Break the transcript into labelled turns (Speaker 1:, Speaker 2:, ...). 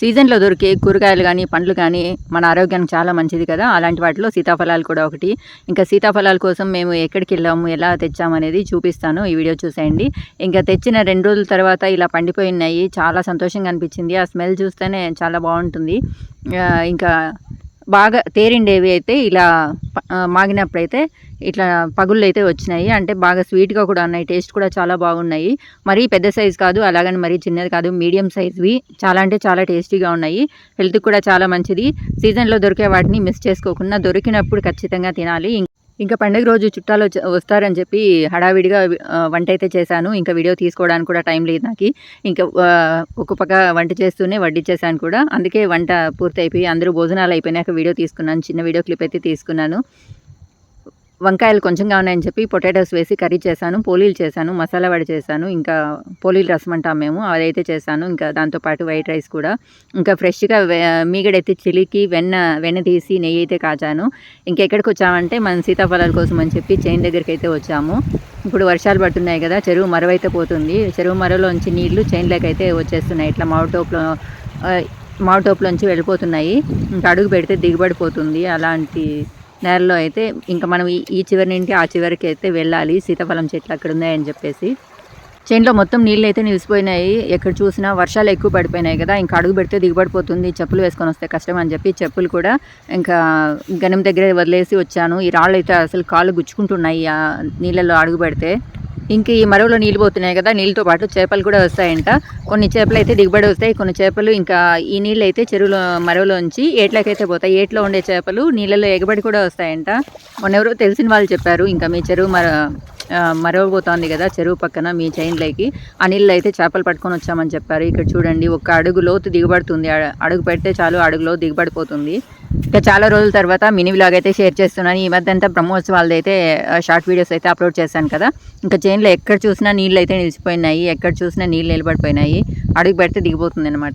Speaker 1: సీజన్లో దొరికే కూరగాయలు కానీ పండ్లు కానీ మన ఆరోగ్యానికి చాలా మంచిది కదా. అలాంటి వాటిలో సీతాఫలాలు కూడా ఒకటి. ఇంకా సీతాఫలాల కోసం మేము ఎక్కడికి వెళ్ళాము ఎలా తెచ్చాము అనేది చూపిస్తాను. ఈ వీడియో చూసేయండి. ఇంకా తెచ్చిన రెండు రోజుల తర్వాత ఇలా పండిపోయి ఉన్నాయి. చాలా సంతోషంగా అనిపించింది. ఆ స్మెల్ చూస్తేనే చాలా బాగుంటుంది. ఇంకా బాగా తేరిండేవి అయితే ఇలా మాగినప్పుడైతే ఇట్లా పగుళ్ళు అయితే వచ్చినాయి. అంటే బాగా స్వీట్గా కూడా ఉన్నాయి. టేస్ట్ కూడా చాలా బాగున్నాయి. మరీ పెద్ద సైజ్ కాదు అలాగని మరీ చిన్నది కాదు మీడియం సైజ్వి చాలా అంటే చాలా టేస్టీగా ఉన్నాయి. హెల్త్కి కూడా చాలా మంచిది. సీజన్లో దొరికే వాటిని మిస్ చేసుకోకుండా దొరికినప్పుడు ఖచ్చితంగా తినాలి. ఇంకా పండుగ రోజు చుట్టాలు వస్తారని చెప్పి హడావిడిగా వంట అయితే చేశాను. ఇంకా వీడియో తీసుకోవడానికి కూడా టైం లేదు నాకు. ఇంకా ఒక పక్క వంట చేస్తూనే వడ్డించేసాను కూడా. అందుకే వంట పూర్తి అయిపోయి అందరూ భోజనాలు అయిపోయినాక వీడియో తీసుకున్నాను. చిన్న వీడియో క్లిప్ అయితే తీసుకున్నాను. వంకాయలు కొంచెంగా ఉన్నాయని చెప్పి పొటాటోస్ వేసి కర్రీ చేశాను పోలీలు చేశాను మసాలా వడ చేశాను ఇంకా పోలీలు రసం అంటాం మేము అదైతే చేశాను ఇంకా దాంతోపాటు వైట్ రైస్ కూడా. ఇంకా ఫ్రెష్గా మీగడైతే చిలికి వెన్న వెన్న తీసి నెయ్యి అయితే కాచాను. ఇంకెక్కడికి వచ్చామంటే మనం సీతాఫలాల కోసం అని చెప్పి చైన్ దగ్గరికి అయితే వచ్చాము. ఇప్పుడు వర్షాలు పడుతున్నాయి కదా చెరువు మరవైతే పోతుంది. చెరువు మరవలోంచి నీళ్ళు చైన్లోకి అయితే వచ్చేస్తున్నాయి. ఇట్లా మామిడి టోప్లో వెళ్ళిపోతున్నాయి. ఇంకా అడుగు పెడితే దిగుబడిపోతుంది అలాంటి నేలలో అయితే ఇంకా మనం ఈ- చివరి నుండి ఆ చివరికి అయితే వెళ్ళాలి. సీతాఫలం చెట్లు అక్కడ ఉన్నాయని చెప్పేసి. చేనులో మొత్తం నీళ్ళు అయితే నిలిచిపోయినాయి ఎక్కడ చూసినా వర్షాలు ఎక్కువ పడిపోయినాయి కదా. ఇంకా అడుగు పెడితే దిగుబడిపోతుంది చెప్పులు వేసుకొని వస్తే కష్టం అని చెప్పి చెప్పులు కూడా ఇంకా గనం దగ్గర వదిలేసి వచ్చాను. ఈ రాళ్ళు అయితే అసలు కాళ్ళు గుచ్చుకుంటున్నాయి. నీళ్ళలో అడుగు పెడితే. ఇంక ఈ మరవలో నీళ్ళు పోతున్నాయి కదా నీళ్ళతో పాటు చేపలు కూడా వస్తాయంట. కొన్ని చేపలు అయితే దిగుబడి వస్తాయి కొన్ని చేపలు ఇంకా ఈ నీళ్ళు అయితే చెరువులో మరవలోంచి ఏట్లకైతే పోతాయి. ఏట్లో ఉండే చేపలు నీళ్ళలో ఎగబడి కూడా వస్తాయంట. మొన్నెవరో తెలిసిన వాళ్ళు చెప్పారు ఇంకా మీ చెరువు మర మరవబోతోంది కదా చెరువు పక్కన మీ చైన్లోకి ఆ నీళ్ళు అయితే చేపలు పట్టుకొని వచ్చామని చెప్పారు. ఇక్కడ చూడండి ఒక అడుగు లోతు దిగుబడుతుంది. అడ- అడుగు పెడితే చాలు అడుగులో దిగుబడిపోతుంది. ఇంకా చాలా రోజుల తర్వాత మినీ వ్లాగ్ అయితే షేర్ చేస్తున్నాను. ఈ మధ్య అంతా బ్రహ్మోత్సవాలది అయితే షార్ట్ వీడియోస్ అయితే అప్లోడ్ చేశాను కదా. ఇంకా చైన్లో ఎక్కడ చూసినా నీళ్ళు అయితే నిలిచిపోయినాయి. ఎక్కడ చూసినా నీళ్ళు నిలబడిపోయినాయి. అడుగు పెడితే దిగిపోతుంది అనమాట